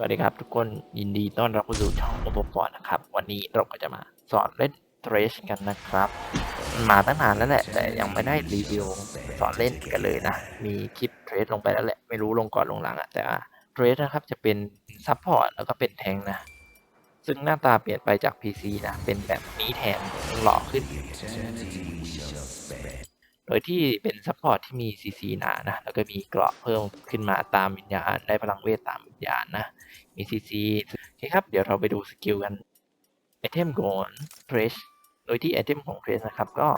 วัสดีครับทุกคนยินดีต้อนรับเข้าสู่ช่องโอโปปอร์นะครับ วันนี้เราก็จะมาสอนเล่นเทรชกันนะครับ มาตั้งนานแล้วแหละแต่ยังไม่ได้รีวิวสอนเล่นกันเลยนะ มีคลิปเทรชลงไปแล้วแหละไม่รู้ลงก่อนลงหลังอะแต่เทรชนะครับจะเป็นซัพพอร์ตแล้วก็เป็นแทงนะ ซึ่งหน้าตาเปลี่ยนไปจาก PC นะ เป็นแบบนี้แทนหล่อขึ้น โดยที่เป็นซัพพอร์ตที่มี CC หนานะ แล้วก็มีเกราะเพิ่มขึ้นมาตามวิญญาณ ได้พลังเวทตามวิญญาณนะ มี CC โอเคครับ เดี๋ยวเราไปดูสกิลกันไอเทมโกนเทรชโดยที่ไอเทมของเทรชนะครับ ก็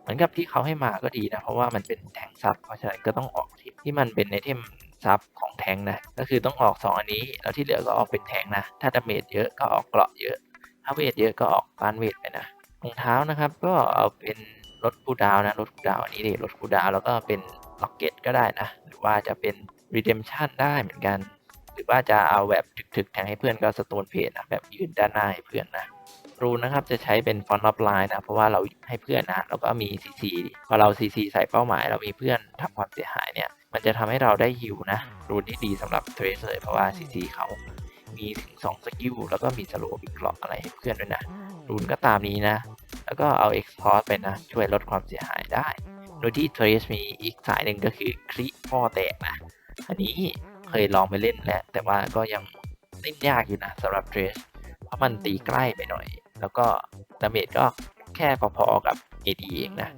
เหมือนกับที่เขาให้มาก็ดีนะ เพราะว่ามันเป็นแทงซับ เพราะฉะนั้นก็ต้องออกที่ที่มันเป็นไอเทมซับของแทงนะ ก็คือต้องออก 2 อันนี้ แล้วที่เหลือก็ออกเป็นแทงนะ ถ้าดาเมจเยอะก็ออกเกราะเยอะ ถ้าเวทเยอะก็ออกปานเวทไปนะรองเท้านะครับ ก็เอาเป็น ลดคูดาวนะลดคูดาวอันนี้ดิลดคูดาวแล้วก็เป็นล็อกเก็ตก็ได้นะ หรือว่าจะเป็น redemption ได้เหมือนกัน หรือว่าจะเอาแบบถึกๆแทงให้เพื่อนก็สโตนเพจนะแบบยืนด้านหน้าให้เพื่อนนะรูนนะครับจะใช้เป็นฟอนต์ออฟไลน์นะ เพราะว่าเราให้เพื่อนนะแล้วก็มี CC พอเรา CC ใส่เป้าหมาย เรามีเพื่อนทำความเสียหายเนี่ย มันจะทำให้เราได้ฮิวนะ รูนที่ดีสำหรับเทรสเลยเพราะว่า CC เขามีถึง 2 สกิลแล้วก็มีสโลว์มีเกราะอะไรให้เพื่อนด้วยนะ รูนก็ตามนี้นะ แล้วก็เอา Export ไปนะ ช่วยลดความเสียหายได้ โดยที่ Trace มีอีกสายหนึ่งก็คือคลิพ่อแตกนะ อันนี้เคยลองไปเล่นแล้ว แต่ว่าก็ยังเล่นยากอยู่นะสำหรับ Trace เพราะมันตีใกล้ไปหน่อย แล้วก็ดาเมจก็แค่พอๆกับ AD เองนะ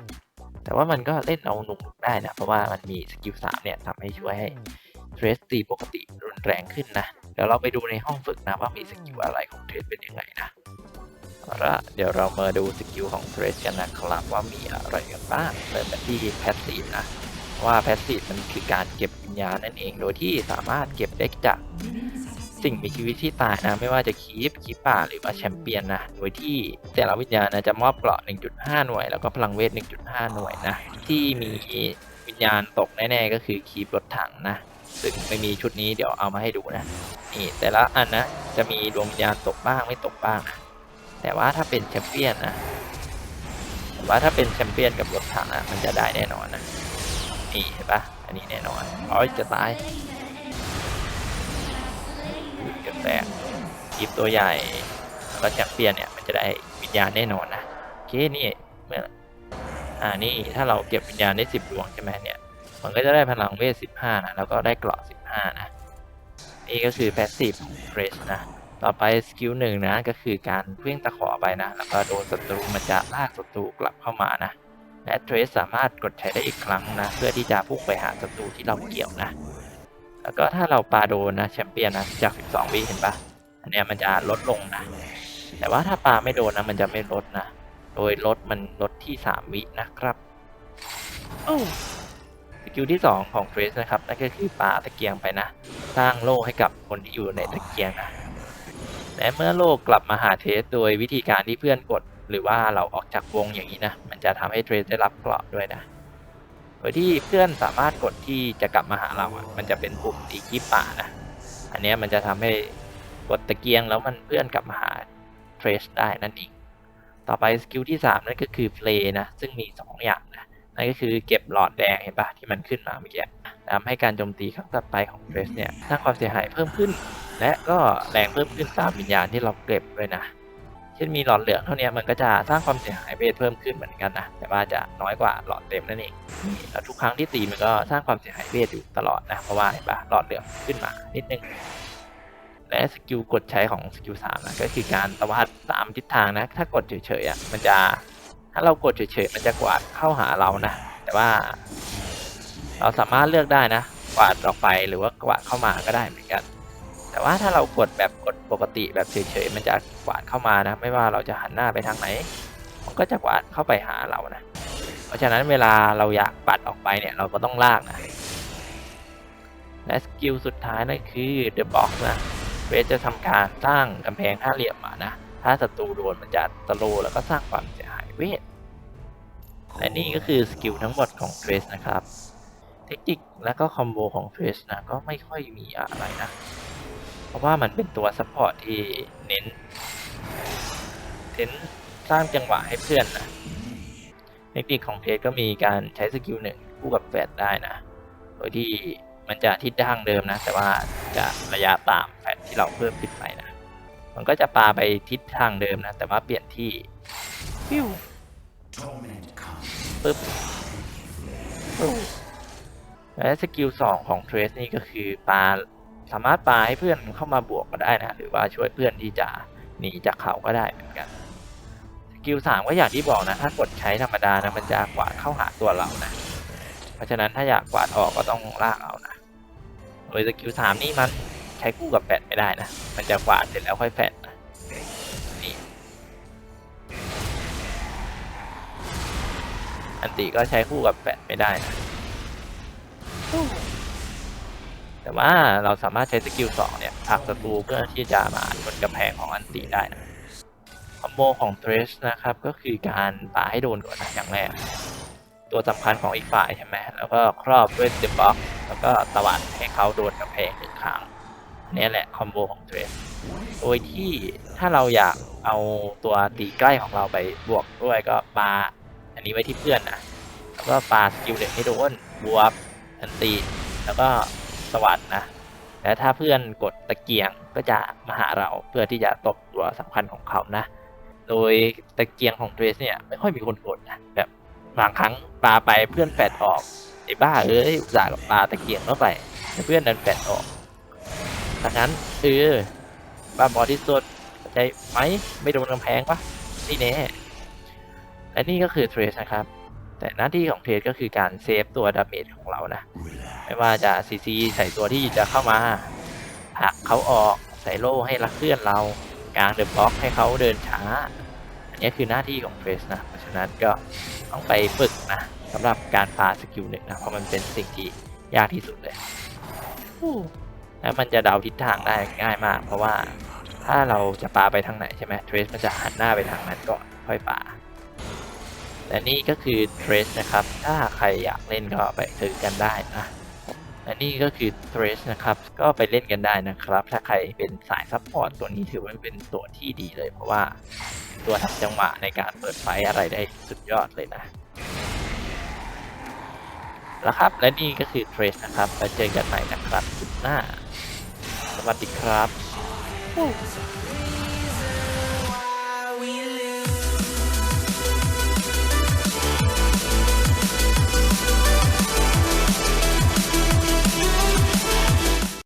แต่ว่ามันก็เล่นเอาหนุกได้นะ เพราะว่ามันมีสกิล3เนี่ยทำให้ช่วยให้ Trace ตีปกติรุนแรงขึ้นนะ เดี๋ยวเราไปดูในห้องฝึกนะว่ามีสกิลอะไรของ Trace เป็นยังไงนะ เอาละเดี๋ยวเรามาดูสกิลของเทรสกันนะครับว่ามีอะไรกันบ้างเริ่มกันที่แพสซีฟนะว่าแพสซีฟมันคือการเก็บวิญญาณนั่นเอง โดยที่สามารถเก็บได้จากสิ่งมีชีวิตที่ตายนะ ไม่ว่าจะคีปคีปป่าหรือว่าแชมเปี้ยนนะ โดยที่แต่ละวิญญาณนะจะมอบเกราะ 1.5 หน่วย แล้วก็พลังเวท 1.5 หน่วยนะ ที่มีวิญญาณตกแน่ๆ ก็คือคีปรถถังนะซึ่งไม่มีชุดนี้เดี๋ยวเอามาให้ดูนะนี่แต่ละอันนะจะมีดวงวิญญาณตกบ้างไม่ตกบ้างนะ แต่ว่าถ้าเป็นแชมเปี้ยนนะแต่ว่าถ้าเป็นแชมเปี้ยนกับรถถังอะมันจะได้แน่นอนนะนี่เห็นปะอันนี้แน่นอนอ้ยจะตายเกือบแตกกีบตัวใหญ่แล้วก็แชมเปี้ยนเนี่ยมันจะได้วิญญาณแน่นอนนะโอเคนี่เมื่ออ่านี่ถ้าเราเก็บวิญญาณได้สิบดวงใช่ไหมเนี่ยมันก็จะได้พลังเวทสิบห้านะแล้วก็ได้เกราะสิบห้านะนี่ก็คือแพสซีฟเฟรชนะ ต่อไปสกิลหนึ่งนะก็คือการเพื่องตะขอไปนะ แล้วก็โดนศัตรูมันจะลากศัตรูกลับเข้ามานะ และเทรสสามารถกดใช้ได้อีกครั้งนะ เพื่อที่จะพุ่งไปหาศัตรูที่เราเกี่ยวนะ แล้วก็ถ้าเราปาโดนนะแชมเปี้ยนนะจาก 12วิเห็นปะอันเนี้ยมันจะลดลงนะ แต่ว่าถ้าปาไม่โดนนะมันจะไม่ลดนะ โดยลดมันลดที่ 3 วินะครับโอ้สกิลที่ 2 ของเทรสนะครับนั่นก็คือปาตะเกียงไปนะ สร้างโล่ให้กับคนที่อยู่ในตะเกียงนะ และเมื่อโลกกลับมาหาเทส โดยวิธีการที่เพื่อนกด หรือว่าเราออกจากวงอย่างนี้นะ มันจะทำให้เทรสได้รับเกราะด้วยนะ โดยที่เพื่อนสามารถกดที่จะกลับมาหาเราอะ มันจะเป็นปุ่มตีกีป่านะ อันนี้มันจะทำให้กดตะเกียงแล้วมันเพื่อนกลับมาหาเทรสได้นั่นเอง ต่อไปสกิลที่ 3 นั่นก็คือเพลย์นะ ซึ่งมี 2 อย่างนะ นั่นก็คือเก็บหลอดแดงเห็นปะที่มันขึ้นมาเมื่อกี้ทำให้การโจมตีครั้งต่อไปของเทรสเนี่ยสร้างความเสียหายเพิ่มขึ้น และก็แรงเพิ่มขึ้นตามวิญญาณที่เราเก็บเลยนะเช่นมีหลอดเหลืองเท่านี้มันก็จะสร้างความเสียหายเวทเพิ่มขึ้นเหมือนกันนะแต่ว่าจะน้อยกว่าหลอดเต็มนั่นเองแล้วทุกครั้งที่ตีมันก็สร้างความเสียหายเวทอยู่ตลอดนะเพราะว่าเห็นปะหลอดเหลืองขึ้นมานิดนึงและสกิลกดใช้ของสกิลสามนะก็คือการตวัดตามทิศทางนะถ้ากดเฉยๆอะมันจะ ถ้าเรากดเฉยๆมันจะกวาดเข้าหาเรานะ แต่ว่า เราสามารถเลือกได้นะ กวาดออกไปหรือว่ากวาดเข้ามาก็ได้เหมือนกัน แต่ว่าถ้าเรากดแบบกดปกติแบบเฉยๆมันจะกวาดเข้ามานะ ไม่ว่าเราจะหันหน้าไปทางไหน มันก็จะกวาดเข้าไปหาเรานะ เพราะฉะนั้นเวลาเราอยากปัดออกไปเนี่ยเราก็ต้องลากนะและสกิลสุดท้ายนั่นคือ The Box นะเวทจะทำการสร้างกำแพงห้าเหลี่ยมมานะ ถ้าศัตรูโดนมันจะสโลแล้วก็สร้างความเสียหาย เวท และนี่ก็คือสกิลทั้งหมดของเทรสนะครับ เทคนิคและก็คอมโบของเทรสนะก็ไม่ค่อยมีอะไรนะ เพราะว่ามันเป็นตัวซัพพอร์ตที่เน้นเน้นสร้างจังหวะให้เพื่อนนะ เทคนิคของเทรสก็มีการใช้สกิลหนึ่งคู่กับแฟดได้นะ โดยที่มันจะทิศทางเดิมนะ แต่ว่าจะระยะตามแผนที่เราเพิ่มขึ้นไปนะ มันก็จะปาไปทิศทางเดิมนะ แต่ว่าเปลี่ยนที่ ปิ้วปึ๊บและสกิลสองของเทรสนี่ก็คือปาสามารถปาให้เพื่อนเข้ามาบวกก็ได้นะ หรือว่าช่วยเพื่อนที่จะหนีจากเขาก็ได้เหมือนกันสกิลสามก็อย่างที่บอกนะ ถ้ากดใช้ธรรมดานะมันจะกวาดเข้าหาตัวเรานะ เพราะฉะนั้นถ้าอยากกวาดออกก็ต้องลากเอานะโดยสกิลสามนี่มันใช้คู่กับแฟดไม่ได้นะ มันจะกวาดเสร็จแล้วค่อยแฟด อันติก็ใช้คู่กับแฟดไม่ได้นะแต่ว่าเราสามารถใช้สกิลสองเนี่ยผลักศัตรูเพื่อที่จะมาชนกำแพงของอันติได้นะคอมโบของเทรสนะครับก็คือการปาให้โดนก่อนนะอย่างแรกตัวสำคัญของอีกฝ่ายใช่ไหมแล้วก็ครอบด้วยเดบ็อกแล้วก็ตวัดให้เขาโดนกำแพงหนึ่งครั้งนนี่แหละคอมโบของเทรสโดยที่ถ้าเราอยากเอาตัวตีใกล้ของเราไปบวกด้วยก็ปา อันนี้ไว้ที่เพื่อนนะแล้วก็ปาสกิลเด็กให้โดนบวกอันตีแล้วก็สวัสดนะและถ้าเพื่อนกดตะเกียงก็จะมาหาเราเพื่อที่จะตบตัวสำคัญของเขานะ โดยตะเกียงของเทรสเนี่ยไม่ค่อยมีคนกดนะแบบบางครั้งปลาไปเพื่อนแฟดออกไอ้บ้าเอ้ยอุตส่าห์กับปาตะเกียงเข้าไปเพื่อนดันแฟดออกดังนั้นเออบ้าบอที่สุดใจไหมไม่โดนกำแพงปะนี่แน่ และนี่ก็คือเทรสนะครับ แต่หน้าที่ของเทรสก็คือการเซฟตัวดาเมจของเรานะ ไม่ว่าจะซีซีใส่ตัวที่จะเข้ามาผลักเขาออกใส่โล่ให้รักเพื่อนเรากลางเดอะบล็อกให้เขาเดินช้า อันนี้คือหน้าที่ของเทรสนะ เพราะฉะนั้นก็ต้องไปฝึกนะสำหรับการปาสกิลหนึ่งนะ เพราะมันเป็นสิ่งที่ยากที่สุดเลยแล้วมันจะเดาทิศทางได้ง่ายมาก เพราะว่าถ้าเราจะปาไปทางไหนใช่ไหมเทรสมันจะหันหน้าไปทางนั้นก่อนค่อยปา และนี่ก็คือ Trace นะครับ ถ้าใครอยากเล่นก็ไปซื้อกันได้นะและนี่ก็คือ Trace นะครับ ก็ไปเล่นกันได้นะครับ ถ้าใครเป็นสายซัพพอร์ตตัวนี้ถือว่าเป็นตัวที่ดีเลย เพราะว่าตัวทำจังหวะในการเปิดไฟอะไรได้สุดยอดเลยนะแล้วครับ และนี่ก็คือ Trace นะครับไปเจอกันใหม่นะครับคลิปหน้า สวัสดีครับ